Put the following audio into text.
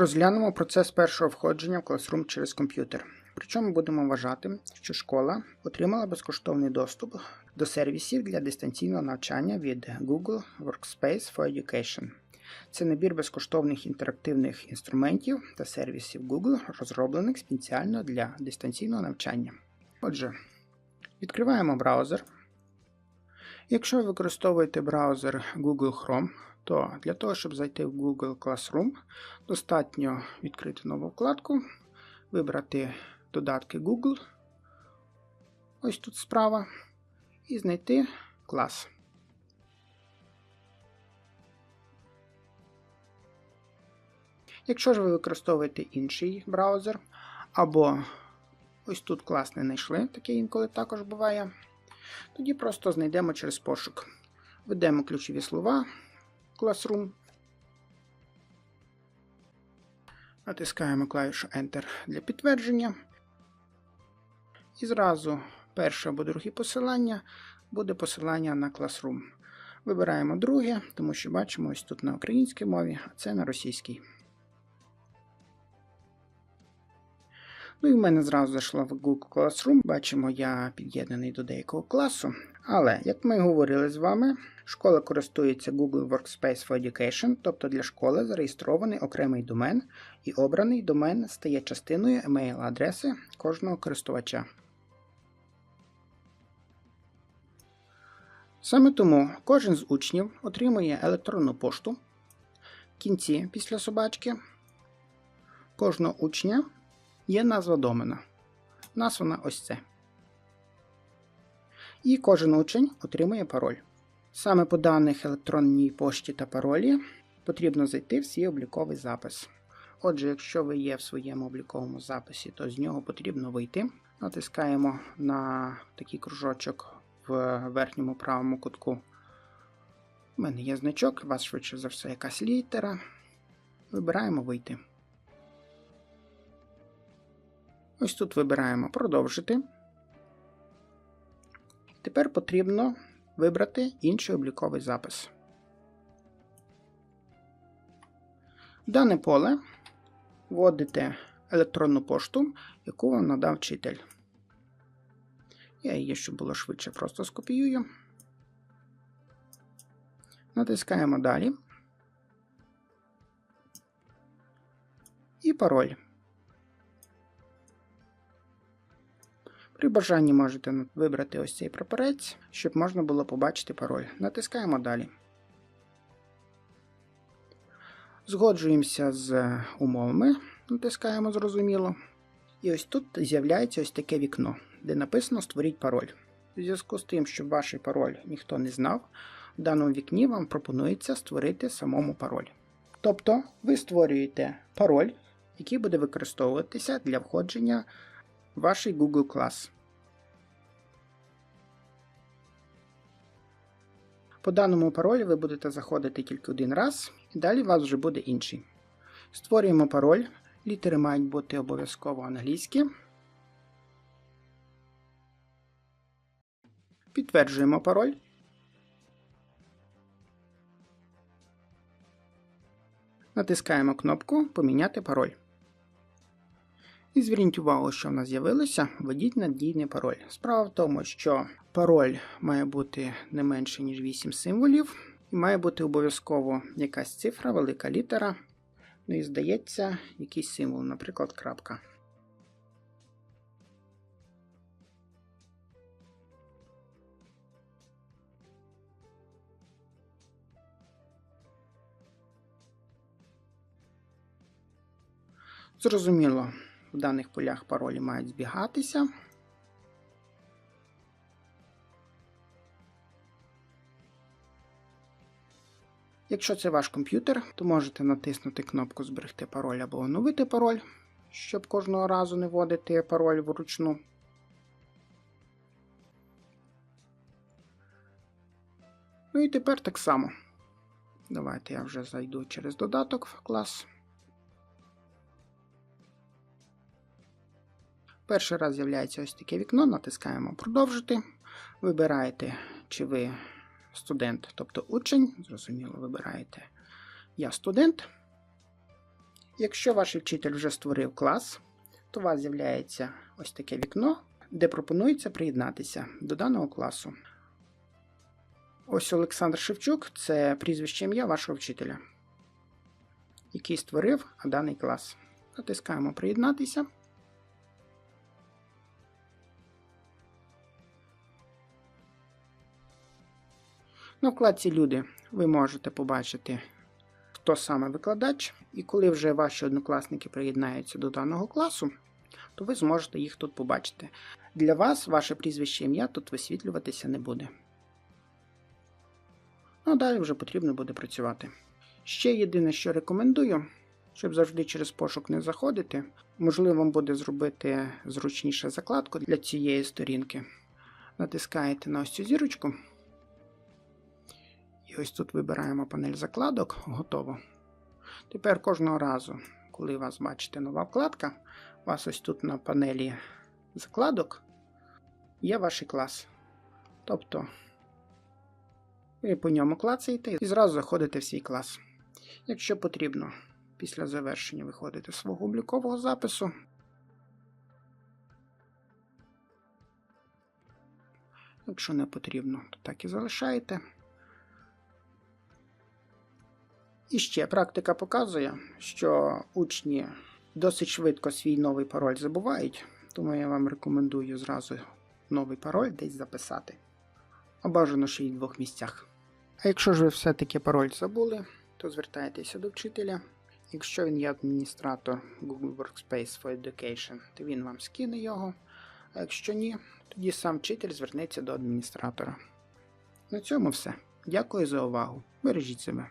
Розглянемо процес першого входження в Classroom через комп'ютер. Причому будемо вважати, що школа отримала безкоштовний доступ до сервісів для дистанційного навчання від Google Workspace for Education. Це набір безкоштовних інтерактивних інструментів та сервісів Google, розроблених спеціально для дистанційного навчання. Отже, відкриваємо браузер. Якщо ви використовуєте браузер Google Chrome, то для того, щоб зайти в Google Classroom, достатньо відкрити нову вкладку, вибрати додатки Google, ось тут справа, і знайти клас. Якщо ж ви використовуєте інший браузер, або ось тут клас не знайшли, таке інколи також буває, тоді просто знайдемо через пошук. Введемо ключові слова Classroom. Натискаємо клавішу Enter для підтвердження. І зразу перше або друге посилання буде посилання на Classroom. Вибираємо друге, тому що бачимо ось тут на українській мові, а це на російській. Ну і в мене зразу зайшло в Google Classroom. Бачимо, я під'єднаний до деякого класу. Але, як ми говорили з вами, школа користується Google Workspace for Education, тобто для школи зареєстрований окремий домен, і обраний домен стає частиною емейл-адреси кожного користувача. Саме тому кожен з учнів отримує електронну пошту. В кінці після собачки кожного учня є назва домена. Названа ось це. І кожен учень отримує пароль. Саме по даних електронній пошті та паролі потрібно зайти в свій обліковий запис. Отже, якщо ви є в своєму обліковому записі, то з нього потрібно вийти. Натискаємо на такий кружочок в верхньому правому кутку. У мене є значок, у вас швидше за все якась літера. Вибираємо вийти. Ось тут вибираємо продовжити. Тепер потрібно вибрати інший обліковий запис. В дане поле вводите електронну пошту, яку вам надав вчитель. Я її, щоб було швидше, просто скопіюю. Натискаємо далі. І пароль. При бажанні можете вибрати ось цей прапорець, щоб можна було побачити пароль. Натискаємо далі. Згоджуємося з умовами, натискаємо зрозуміло. І ось тут з'являється ось таке вікно, де написано Створіть пароль. У зв'язку з тим, щоб ваш пароль ніхто не знав, в даному вікні вам пропонується створити самому пароль. Тобто ви створюєте пароль, який буде використовуватися для входження в ваш Google клас. По даному паролю ви будете заходити тільки один раз, і далі у вас вже буде інший. Створюємо пароль. Літери мають бути обов'язково англійські. Підтверджуємо пароль. Натискаємо кнопку Поміняти пароль. І зверніть увагу, що в нас з'явилося, введіть надійний пароль. Справа в тому, що пароль має бути не менше, ніж 8 символів, і має бути обов'язково якась цифра, велика літера. Ну і здається, якийсь символ, наприклад, крапка. Зрозуміло, в даних полях паролі мають збігатися. Якщо це ваш комп'ютер, то можете натиснути кнопку Зберегти пароль або оновити пароль, щоб кожного разу не вводити пароль вручну. Ну і тепер так само. Давайте я вже зайду через додаток в клас. Перший раз з'являється ось таке вікно, натискаємо Продовжити. Вибираєте, чи ви студент, тобто учень. Зрозуміло, вибираєте Я студент. Якщо ваш вчитель вже створив клас, то у вас з'являється ось таке вікно, де пропонується приєднатися до даного класу. Ось Олександр Шевчук це прізвище ім'я вашого вчителя, який створив даний клас. Натискаємо Приєднатися. На вкладці Люди ви можете побачити, хто саме викладач, і коли вже ваші однокласники приєднаються до даного класу, то ви зможете їх тут побачити. Для вас ваше прізвище ім'я тут висвітлюватися не буде. Ну далі вже потрібно буде працювати. Ще єдине, що рекомендую, щоб завжди через пошук не заходити, можливо, вам буде зробити зручніше закладку для цієї сторінки. Натискаєте на ось цю зірочку. І ось тут вибираємо панель закладок, готово. Тепер кожного разу, коли у вас бачите нова вкладка, у вас ось тут на панелі закладок є ваш клас. Тобто ви по ньому клацаєте і зразу заходите в свій клас. Якщо потрібно, після завершення виходите з свого облікового запису. Якщо не потрібно, то так і залишаєте. І ще практика показує, що учні досить швидко свій новий пароль забувають, тому я вам рекомендую зразу новий пароль десь записати. А бажано ще й в двох місцях. А якщо ж ви все-таки пароль забули, то звертайтеся до вчителя. Якщо він є адміністратор Google Workspace for Education, то він вам скине його. А якщо ні, тоді сам вчитель звернеться до адміністратора. На цьому все. Дякую за увагу. Бережіть себе.